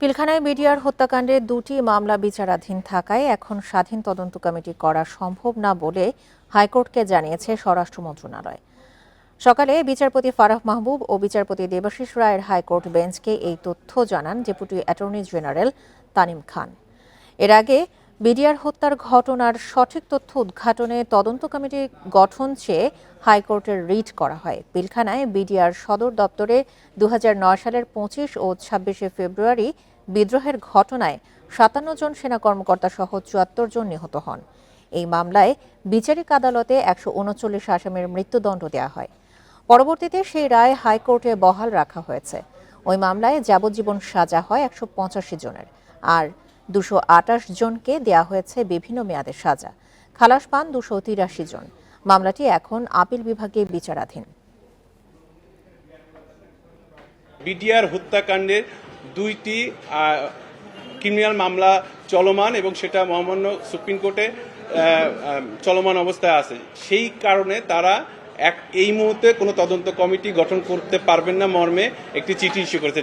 পিলখানায় মিডিয়ার হত্যাকাণ্ডে দুটি মামলা বিচারাধীন থাকায় এখন স্বাধীন তদন্ত কমিটি করা সম্ভব না বলে হাইকোর্টকে জানিয়েছে স্বরাষ্ট্র মন্ত্রণালয়। সকালে বিচারপতি ফারাহ মাহবুব ও বিচারপতি দেবাশিস রায়ের হাইকোর্ট বেঞ্চকে এই তথ্য জানান deputy attorney general Tanim Khan. এর আগে বিডিআর হত্যার ঘটনার সঠিক তথ্য উদ্ঘাটনে তদন্ত কমিটি গঠন চেয়ে হাইকোর্টের রিট করা হয়। পিলখানায় বিডিআর সদর দপ্তরে দুহাজার নয় সালের পঁচিশ ও ছাব্বিশে ফেব্রুয়ারি বিদ্রোহের ঘটনায় সাতান্ন জন সেনা কর্মকর্তা সহ চুয়াত্তর জন নিহত হন। এই মামলায় বিচারিক আদালতে একশো উনচল্লিশ আসামের মৃত্যুদণ্ড দেওয়া হয়। পরবর্তীতে সেই রায় হাইকোর্টে বহাল রাখা হয়েছে। ওই মামলায় যাবজ্জীবন সাজা হয় একশো পঁচাশি জনের। আর দুশো আটাশ জনকে দেয়া হয়েছে বিভিন্ন মেয়াদের সাজা। খালাস পান দুশো তিরাশি জন। মামলাটি এখন আপিল বিভাগে বিচারাধীন। বিডিআর হত্যাকাণ্ডের দুইটি ক্রিমিনাল মামলা চলমান এবং সেটা মহামান্য সুপ্রিম কোর্টে চলমান অবস্থায় আছে। সেই কারণে তারা এক, এই মুহূর্তে কোনো তদন্ত কমিটি গঠন করতে পারবেন না মর্মে একটি চিঠি ইস্যু করেছে।